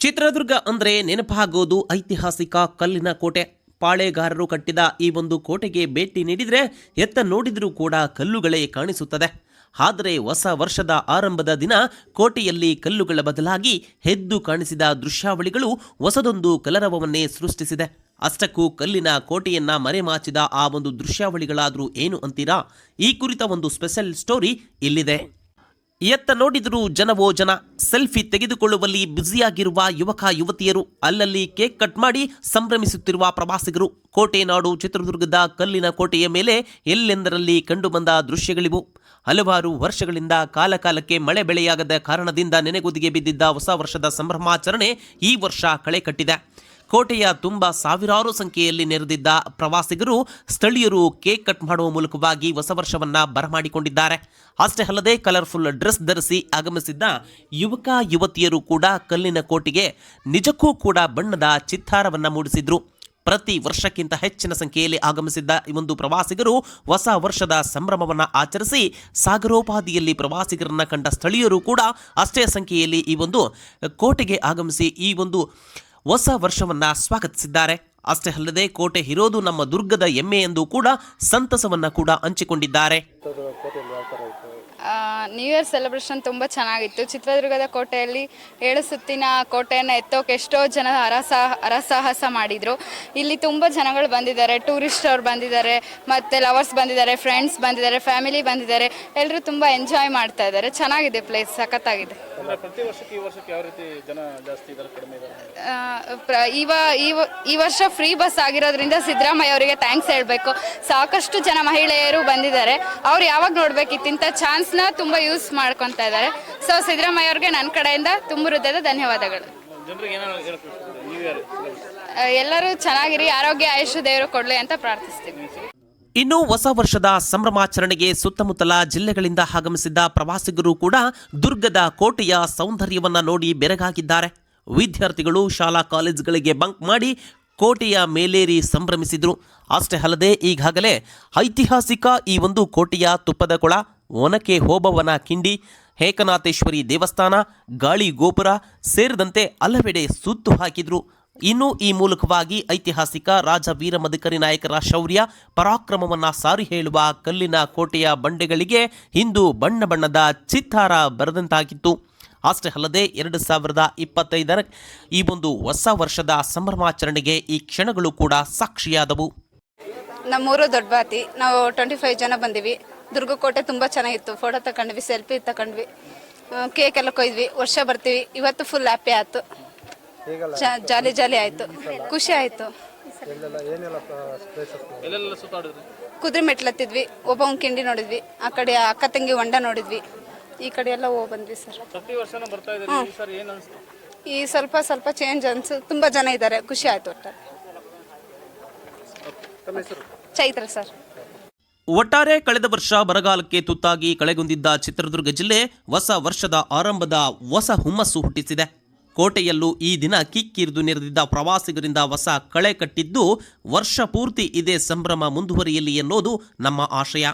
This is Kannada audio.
ಚಿತ್ರದುರ್ಗ ಅಂದ್ರೆ ನೆನಪಾಗೋದು ಐತಿಹಾಸಿಕ ಕಲ್ಲಿನ ಕೋಟೆ. ಪಾಳೆಗಾರರು ಕಟ್ಟಿದ ಈ ಒಂದು ಕೋಟೆಗೆ ಭೇಟಿ ನೀಡಿದರೆ ಎತ್ತ ನೋಡಿದರೂ ಕೂಡ ಕಲ್ಲುಗಳೇ ಕಾಣಿಸುತ್ತದೆ. ಆದರೆ ಹೊಸ ವರ್ಷದ ಆರಂಭದ ದಿನ ಕೋಟೆಯಲ್ಲಿ ಕಲ್ಲುಗಳ ಬದಲಾಗಿ ಹೆದ್ದು ಕಾಣಿಸಿದ ದೃಶ್ಯಾವಳಿಗಳು ಹೊಸದೊಂದು ಕಲರವವನ್ನೇ ಸೃಷ್ಟಿಸಿದೆ. ಅಷ್ಟಕ್ಕೂ ಕಲ್ಲಿನ ಕೋಟೆಯನ್ನ ಮರೆಮಾಚಿದ ಆ ಒಂದು ದೃಶ್ಯಾವಳಿಗಳಾದರೂ ಏನು ಅಂತೀರಾ? ಈ ಕುರಿತ ಒಂದು ಸ್ಪೆಷಲ್ ಸ್ಟೋರಿ ಇಲ್ಲಿದೆ. ಎತ್ತ ನೋಡಿದರೂ ಜನವೋ ಜನ. ಸೆಲ್ಫಿ ತೆಗೆದುಕೊಳ್ಳುವಲ್ಲಿ ಬ್ಯುಸಿಯಾಗಿರುವ ಯುವಕ ಯುವತಿಯರು ಅಲ್ಲಲ್ಲಿ ಕೇಕ್ ಕಟ್ ಮಾಡಿ ಸಂಭ್ರಮಿಸುತ್ತಿರುವ ಪ್ರವಾಸಿಗರು. ಕೋಟೆ ನಾಡು ಚಿತ್ರದುರ್ಗದ ಕಲ್ಲಿನ ಕೋಟೆಯ ಮೇಲೆ ಎಲ್ಲೆಂದರಲ್ಲಿ ಕಂಡುಬಂದ ದೃಶ್ಯಗಳಿವು. ಹಲವಾರು ವರ್ಷಗಳಿಂದ ಕಾಲಕಾಲಕ್ಕೆ ಮಳೆ ಬೆಳೆಯಾಗದ ಕಾರಣದಿಂದ ನೆನೆಗುದಿಗೆ ಬಿದ್ದಿದ್ದ ಹೊಸ ವರ್ಷದ ಸಂಭ್ರಮಾಚರಣೆ ಈ ವರ್ಷ ಕಳೆ ಕಟ್ಟಿದೆ. ಕೋಟೆಯ ತುಂಬ ಸಾವಿರಾರು ಸಂಖ್ಯೆಯಲ್ಲಿ ನೆರೆದಿದ್ದ ಪ್ರವಾಸಿಗರು ಸ್ಥಳೀಯರು ಕೇಕ್ ಕಟ್ ಮಾಡುವ ಮೂಲಕವಾಗಿ ಹೊಸ ವರ್ಷವನ್ನು ಬರಮಾಡಿಕೊಂಡಿದ್ದಾರೆ. ಅಷ್ಟೇ ಅಲ್ಲದೆ ಕಲರ್ಫುಲ್ ಡ್ರೆಸ್ ಧರಿಸಿ ಆಗಮಿಸಿದ್ದ ಯುವಕ, ಯುವತಿಯರು ಕೂಡ ಕಲ್ಲಿನ ಕೋಟಿಗೆ ನಿಜಕ್ಕೂ ಕೂಡ ಬಣ್ಣದ ಚಿತ್ತಾರವನ್ನು ಮೂಡಿಸಿದ್ರು. ಪ್ರತಿ ವರ್ಷಕ್ಕಿಂತ ಹೆಚ್ಚಿನ ಸಂಖ್ಯೆಯಲ್ಲಿ ಆಗಮಿಸಿದ್ದ ಈ ಒಂದು ಪ್ರವಾಸಿಗರು ಹೊಸ ವರ್ಷದ ಸಂಭ್ರಮವನ್ನು ಆಚರಿಸಿ ಸಾಗರೋಪಾದಿಯಲ್ಲಿ ಪ್ರವಾಸಿಗರನ್ನ ಕಂಡ ಸ್ಥಳೀಯರು ಕೂಡ ಅಷ್ಟೇ ಸಂಖ್ಯೆಯಲ್ಲಿ ಈ ಒಂದು ಕೋಟೆಗೆ ಆಗಮಿಸಿ ಈ ಒಂದು ಹೊಸ ವರ್ಷವನ್ನು ಸ್ವಾಗತಿಸಿದ್ದಾರೆ. ಅಷ್ಟೇ ಅಲ್ಲದೆ ಕೋಟೆ ಇರೋದು ನಮ್ಮ ದುರ್ಗದ ಎಮ್ಮೆ ಎಂದು ಕೂಡ ಸಂತಸವನ್ನ ಕೂಡ ಹಂಚಿಕೊಂಡಿದ್ದಾರೆ. ನ್ಯೂ ಇಯರ್ ಸೆಲೆಬ್ರೇಷನ್ ತುಂಬ ಚೆನ್ನಾಗಿತ್ತು. ಚಿತ್ರದುರ್ಗದ ಕೋಟೆಯಲ್ಲಿ ಏಳು ಸುತ್ತಿನ ಕೋಟೆಯನ್ನು ಎತ್ತೋಕೆ ಎಷ್ಟೋ ಜನ ಹರಸಾಹ ಹರಸಾಹಸ ಮಾಡಿದರು. ಇಲ್ಲಿ ತುಂಬ ಜನಗಳು ಬಂದಿದ್ದಾರೆ. ಟೂರಿಸ್ಟ್ ಅವ್ರು ಬಂದಿದ್ದಾರೆ ಮತ್ತು ಲವರ್ಸ್ ಬಂದಿದ್ದಾರೆ ಫ್ರೆಂಡ್ಸ್ ಬಂದಿದ್ದಾರೆ ಫ್ಯಾಮಿಲಿ ಬಂದಿದ್ದಾರೆ. ಎಲ್ಲರೂ ತುಂಬ ಎಂಜಾಯ್ ಮಾಡ್ತಾ ಇದ್ದಾರೆ. ಚೆನ್ನಾಗಿದೆ ಪ್ಲೇಸ್ ಸಖತ್ತಾಗಿದೆ. ವರ್ಷಕ್ಕೆ ಈ ವರ್ಷ ಫ್ರೀ ಬಸ್ ಆಗಿರೋದ್ರಿಂದ ಸಿದ್ದರಾಮಯ್ಯ ಅವರಿಗೆ ಥ್ಯಾಂಕ್ಸ್ ಹೇಳಬೇಕು. ಸಾಕಷ್ಟು ಜನ ಮಹಿಳೆಯರು ಬಂದಿದ್ದಾರೆ. ಅವ್ರು ಯಾವಾಗ ನೋಡ್ಬೇಕಿತ್ತು ಇಂಥ ಚಾನ್ಸ್ನ ತುಂಬ ಯೂಸ್ ಮಾಡ್ಕೊತಾ ಇದ್ದಾರೆ. ಸೊ ಸಿದ್ದರಾಮಯ್ಯ ಅವ್ರಿಗೆ ನನ್ನ ಕಡೆಯಿಂದ ತುಂಬ ಹೃದಯದ ಧನ್ಯವಾದಗಳು. ಜನರಿಗೆ ಏನಾದ್ರು ಹೇಳಕ್ ನ್ಯೂ ಇಯರ್ ಎಲ್ಲರೂ ಚೆನ್ನಾಗಿರಿ ಆರೋಗ್ಯ ಆಯುಷ್ಯ ದೇವರು ಕೊಡಲಿ ಅಂತ ಪ್ರಾರ್ಥಿಸ್ತೀನಿ. ಇನ್ನು ಹೊಸ ವರ್ಷದ ಸಂಭ್ರಮಾಚರಣೆಗೆ ಸುತ್ತಮುತ್ತಲ ಜಿಲ್ಲೆಗಳಿಂದ ಆಗಮಿಸಿದ್ದ ಪ್ರವಾಸಿಗರು ಕೂಡ ದುರ್ಗದ ಕೋಟೆಯ ಸೌಂದರ್ಯವನ್ನ ನೋಡಿ ಬೆರಗಾಗಿದ್ದಾರೆ. ವಿದ್ಯಾರ್ಥಿಗಳು ಶಾಲಾ ಕಾಲೇಜುಗಳಿಗೆ ಬಂಕ್ ಮಾಡಿ ಕೋಟೆಯ ಮೇಲೇರಿ ಸಂಭ್ರಮಿಸಿದ್ರು. ಅಷ್ಟೇ ಅಲ್ಲದೆ ಈಗಾಗಲೇ ಐತಿಹಾಸಿಕ ಈ ಒಂದು ಕೋಟೆಯ ತುಪ್ಪದ ಕೊಳ ಒನಕೆ ಹೋಬವನ ಕಿಂಡಿ ಹೇಕನಾಥೇಶ್ವರಿ ದೇವಸ್ಥಾನ, ಗಾಳಿ ಗೋಪುರ ಸೇರಿದಂತೆ ಹಲವೆಡೆ ಸುತ್ತು ಹಾಕಿದ್ರು. ಇನ್ನು ಈ ಮೂಲಕವಾಗಿ ಐತಿಹಾಸಿಕ ರಾಜ ವೀರ ಮದಕರಿ ನಾಯಕರ ಶೌರ್ಯ, ಪರಾಕ್ರಮವನ್ನು ಸಾರಿ ಹೇಳುವ ಕಲ್ಲಿನ ಕೋಟೆಯ ಬಂಡೆಗಳಿಗೆ ಹಿಂದೂ ಬಣ್ಣ ಬಣ್ಣದ ಚಿತ್ತಾರ ಬರೆದಂತಾಗಿತ್ತು. ಅಷ್ಟೇ ಅಲ್ಲದೆ ಎರಡು ಸಾವಿರದ ಇಪ್ಪತ್ತೈದರ ಈ ಒಂದು ಹೊಸ ವರ್ಷದ ಸಂಭ್ರಮಾಚರಣೆಗೆ ಈ ಕ್ಷಣಗಳು ಕೂಡ ಸಾಕ್ಷಿಯಾದವು. ನಮ್ಮೂರು ದೊಡ್ಡಬಾತಿ, ನಾವು ಟ್ವೆಂಟಿ ಫೈವ್ ಜನ ಬಂದಿವಿ. ದುರ್ಗಕೋಟೆ ತುಂಬ ಚೆನ್ನಾಗಿತ್ತು. ಫೋಟೋ ತಗೊಂಡ್ವಿ ಸೆಲ್ಫಿ ತಗೊಂಡ್ವಿ ಕೇಕ್ ಎಲ್ಲ ಕೊಯ್ದ್ವಿ. ವರ್ಷ ಬರ್ತೀವಿ. ಇವತ್ತು ಫುಲ್ ಹ್ಯಾಪಿ ಆಯ್ತು. ಜಾಲಿ ಜಾಲಿ ಆಯ್ತು. ಖುಷಿ ಆಯ್ತು. ಎಲ್ಲೆಲ್ಲ ಸುತ್ತಾಡಿದ್ರಿ ಕುದುರೆ ಮೆಟ್ಲತ್ತಿದ್ವಿ ಒಬ್ಬ ಒಂದ್ ಕಿಂಡಿ ನೋಡಿದ್ವಿ. ಆ ಕಡೆ ಅಕ್ಕ ತಂಗಿ ಹೊಂಡ ನೋಡಿದ್ವಿ. ಈ ಕಡೆ ಎಲ್ಲ ಹೋಗಿ ಬಂದ್ವಿ ಸರ್. ಪ್ರತಿ ವರ್ಷನೂ ಬರ್ತಾ ಇದ್ದೀರಿ. ಈ ಏನು ಅನಿಸ್ತು? ಈ ಸ್ವಲ್ಪ ಸ್ವಲ್ಪ ಚೇಂಜ್ ಅನ್ಸು. ತುಂಬಾ ಜನ ಇದ್ದಾರೆ. ಖುಷಿ ಆಯ್ತು ಒಟ್ಟಾರೆ. ಚೈತ್ರ ಸರ್. ಒಟ್ಟಾರೆ ಕಳೆದ ವರ್ಷ ಬರಗಾಲಕ್ಕೆ ತುತ್ತಾಗಿ ಕಳೆಗೊಂದಿದ್ದ ಚಿತ್ರದುರ್ಗ ಜಿಲ್ಲೆ ಹೊಸ ವರ್ಷದ ಆರಂಭದ ಹೊಸ ಹುಮ್ಮಸ್ಸು ಹುಟ್ಟಿಸಿದೆ. ಕೋಟೆಯಲ್ಲೂ ಈ ದಿನ ಕಿಕ್ಕಿರಿದು ನೆರೆದಿದ್ದ ಪ್ರವಾಸಿಗರಿಂದ ಹೊಸ ಕಳೆ ಕಟ್ಟಿದ್ದು ವರ್ಷ ಪೂರ್ತಿ ಇದೇ ಸಂಭ್ರಮ ಮುಂದುವರಿಯಲಿ ಎನ್ನುವುದು ನಮ್ಮ ಆಶಯ.